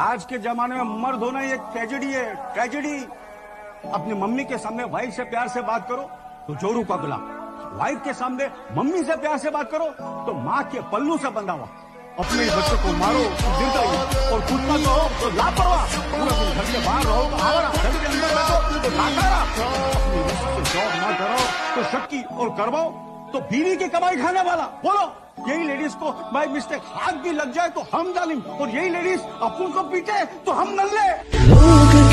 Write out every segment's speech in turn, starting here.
आज के जमाने में मर्द होना एक ट्रेजेडी है ट्रेजेडी अपनी मम्मी के सामने वाइफ से प्यार से बात करो तो जोरू का गुलाम। वाइफ के सामने मम्मी से प्यार से बात करो तो माँ के पल्लू से बंधा हुआ। अपने बच्चों को मारो तो और खुद मत रहो तो लापरवाह। पूरा दिन घर के बाहर रहो घर के अंदर बैठो तो अपनी से जॉब ना करो तो शक्की और करवाओ तो बीवी की कमाई खाने वाला। बोलो। यही लेडीज़ को बाय मिस्टेक हाथ भी लग जाए तो हम डालें और यही लेडीज़ अपन को पीटे तो हम नल्ले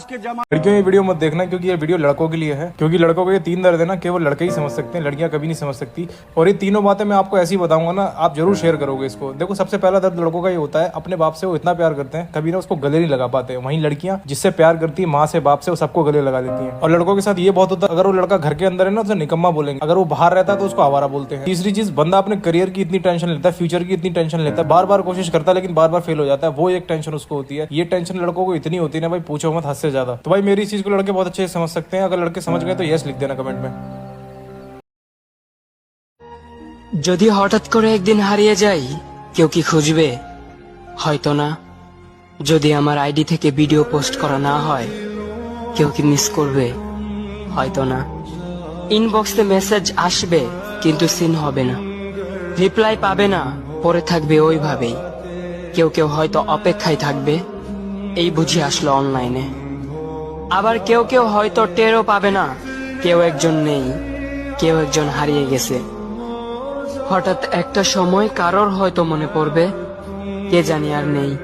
आज के जमाने लड़कियों ये वीडियो मत देखना? क्योंकि ये वीडियो लड़कों के लिए है। क्योंकि लड़कों को ये तीन दर्द है ना केवल लड़के ही समझ सकते हैं, लड़कियाँ कभी नहीं समझ सकती। और ये तीनों बातें मैं आपको ऐसी बताऊँगा ना, आप ज़रूर शेयर करोगे इसको। देखो, सबसे पहला दर्द लड़कों का ये होता है, अपने बाप से वो इतना प्यार करते हैं, कभी ना उसको गले नहीं लगा पाते। वहीं लड़कियाँ, जिससे प्यार करती है, माँ से बाप से, वो सबको गले लगा देती है। और लड़कों के साथ ये बहुत होता है, अगर वो लड़का घर के अंदर है ना, उसे निकम्मा बोलेंगे। अगर वो बाहर रहता है तो उसको आवारा बोलते हैं। तीसरी चीज़, बंदा अपने करियर की इतनी टेंशन लेता है फ्यूचर की इतनी टेंशन लेता है। बार बार कोशिश करता है, लेकिन बार बार फेल हो जाता है। वो एक टेंशन उसको होती है। ये टेंशन लड़कों को इतनी होती है ना, भाई, पूछो मत हद से ज्यादा तो भाई मेरी इस चीज को लड़के बहुत अच्छे से समझ सकते हैं अगर लड़के समझ गए तो यस लिख देना कमेंट में যদি হঠাৎ করে একদিন হারিয়ে যাই কেউ কি খুঁজবে হয়তো না যদি আমার আইডি থেকে ভিডিও পোস্ট করা না হয় কেউ কি মিস করবে হয়তো না ইনবক্সে মেসেজ আসবে কিন্তু সিন হবে না রিপ্লাই পাবে না পরে থাকবে ওইভাবেই কেউ কেউ হয়তো অপেক্ষায় থাকবে এই বুঝি আসলো অনলাইনে আবার কেউ কেউ হয়তো টেরও পাবে না। কেউ একজন নেই, কেউ একজন হারিয়ে গেছে। হঠাৎ একটা সময় কারোর হয়তো মনে পড়বে, কে জানি আর নেই।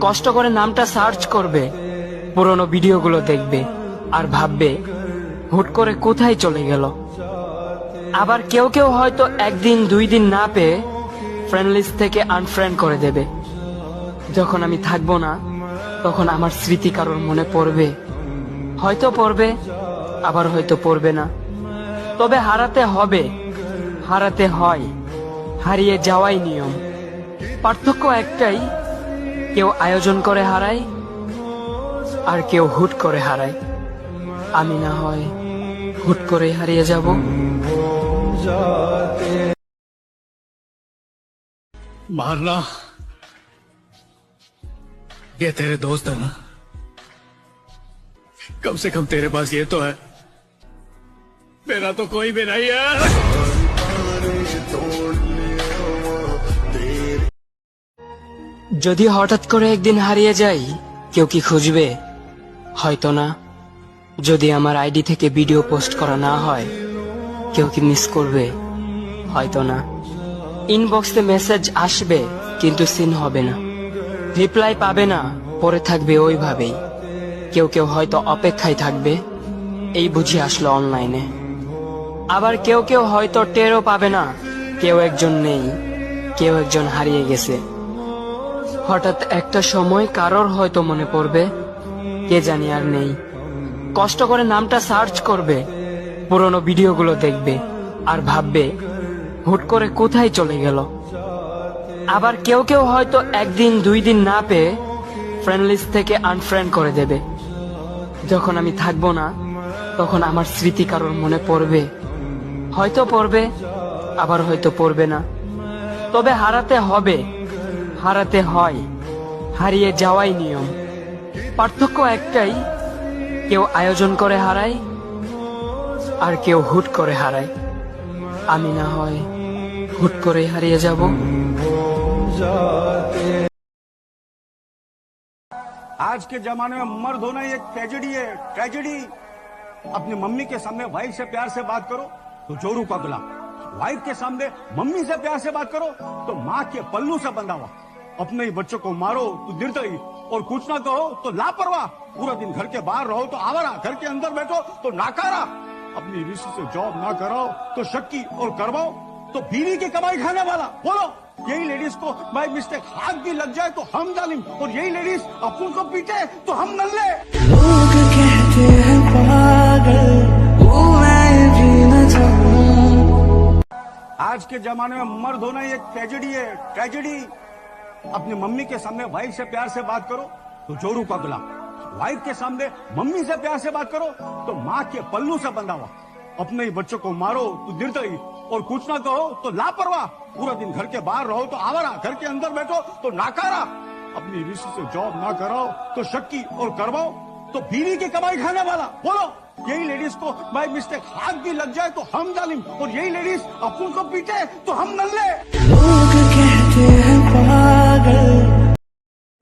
কষ্ট করে নামটা সার্চ করবে, পুরনো ভিডিওগুলো দেখবে, আর ভাববে, হুট করে কোথায় চলে গেল। আবার কেউ কেউ হয়তো একদিন, দুই দিন না পেয়ে ফ্রেন্ড লিস্ট থেকে আনফ্রেন্ড করে দেবে। যখন আমি থাকব না, তখন আমার স্মৃতি কারোর মনে পড়বে। হয়তো পড়বে আবার হয়তো পড়বে না তবে হারাতে হবে হারাতে হয় হারিয়ে যাওয়াই নিয়ম পার্থক্য একটাই কেউ আয়োজন করে হারায় আর কেউ হুট করে হারায় আমি না হয় হুট করে হারিয়ে যাব मारना ये तेरे दोस्त है ना कम से कम तेरे पास ये तो है मेरा तो कोई भी नहीं है যদি হঠাৎ করে একদিন হারিয়ে যাই কেউ কি খুঁজবে হয়তো না যদি আমার আইডি থেকে ভিডিও পোস্ট করা না হয় কেউ কি মিস করবে হয়তো না ইনবক্সে মেসেজ আসবে কিন্তু সিন হবে না রিপ্লাই পাবে না পরে থাকবে ওইভাবেই কেউ কেউ হয়তো অপেক্ষায় থাকবে। এই বুঝি আসলো অনলাইনে। আবার কেউ কেউ হয়তো টেরও পাবে না। কেউ একজন নেই। কেউ একজন হারিয়ে গেছে। হঠাৎ একটা সময় কারোর হয়তো মনে পড়বে, কে জানি আর নেই। কষ্ট করে নামটা সার্চ করবে, পুরনো ভিডিওগুলো দেখবে, আর ভাববে, হুট করে কোথায় চলে গেল। আবার কেউ কেউ হয়তো একদিন, দুই দিন না পেয়ে ফ্রেন্ড লিস্ট থেকে আনফ্রেন্ড করে দেবে। যখন আমি থাকব না, তখন আমার স্মৃতি কারোর মনে পড়বে। হয়তো পড়বে, আবার হয়তো পড়বে না। তবে হারাতে হবে, হারাতে হয়, হারিয়ে যাওয়াই নিয়ম। পার্থক্য একটাই, কেউ আয়োজন করে হারায়, আর কেউ হুট করে হারায়। আমি না হয় হুট করে হারিয়ে যাব। आज के जमाने में मर्द होना एक ट्रेजेडी है ट्रेजेडी अपनी मम्मी के सामने वाइफ से प्यार से बात करो तो जोरू का गुलाम। वाइफ के सामने मम्मी से प्यार से बात करो तो माँ के पल्लू से बंधा हुआ। अपने ही बच्चों को मारो तो निर्दयी और कुछ ना कहो तो लापरवाह। पूरा दिन घर के बाहर रहो तो आवारा। घर के अंदर बैठो तो नाकारा। अपनी रिश्ते से जॉब ना कराओ तो शक्की और करवाओ तो बीवी की कमाई खाने वाला। बोलो। यही लेडीज़ को बाई मिस्टेक हाथ भी लग जाए तो हम जालिम और यही लेडीज़ अपन को पीटे तो हम नल्ले। लोग कहते हैं पागल वो मैं भी न जाऊँ आज के जमाने में मर्द होना एक ट्रेजेडी है ट्रेजेडी अपनी मम्मी के सामने वाइफ से प्यार से बात करो तो जोरू का गुलाम। वाइफ के सामने मम्मी से प्यार से बात करो तो माँ के पल्लू से बंधा हुआ। अपने ही बच्चों को मारो तो निर्दयी और कुछ ना करो तो लापरवाह। पूरा दिन घर के बाहर रहो तो आवारा, घर के अंदर बैठो तो नाकारा। अपनी ऋषि से जॉब ना कराओ तो शक्की और करवाओ तो बीवी की कमाई खाने वाला। बोलो, यही लेडीज़ को बाई मिस्टेक हाथ भी लग जाए तो हम जालिम, और यही लेडीज़ अपन को पीटे तो हम नल्ले।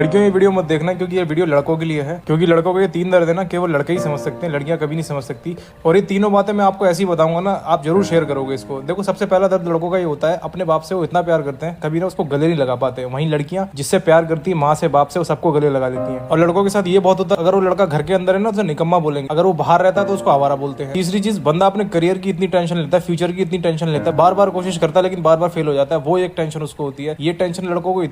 लड़कियों ये वीडियो मत देखना? क्योंकि ये वीडियो लड़कों के लिए है। क्योंकि लड़कों के तीन दर्द है ना केवल लड़के ही समझ सकते हैं, लड़कियाँ कभी नहीं समझ सकती। और ये तीनों बातें मैं आपको ऐसी बताऊँगा ना, आप ज़रूर शेयर करोगे इसको। देखो, सबसे पहला दर्द लड़कों का ये होता है, अपने बाप से वो इतना प्यार करते हैं, कभी ना उसको गले नहीं लगा पाते। वहीं लड़कियाँ जिससे प्यार करती है, माँ से, बाप से, वो सबको गले लगा देती है। और लड़कों के साथ ये बहुत होता है, अगर वो लड़का घर के अंदर है ना तो निकम्मा बोलेंगे। अगर वो बाहर रहता है तो उसको आवारा बोलते हैं। तीसरी चीज़, बंदा अपने करियर की इतनी टेंशन लेता है फ्यूचर की इतनी टेंशन लेता है बार बार कोशिश करता है, लेकिन बार बार फेल हो जाता है। वो एक टेंशन उसको होती है। ये टेंशन लड़कों को इतनी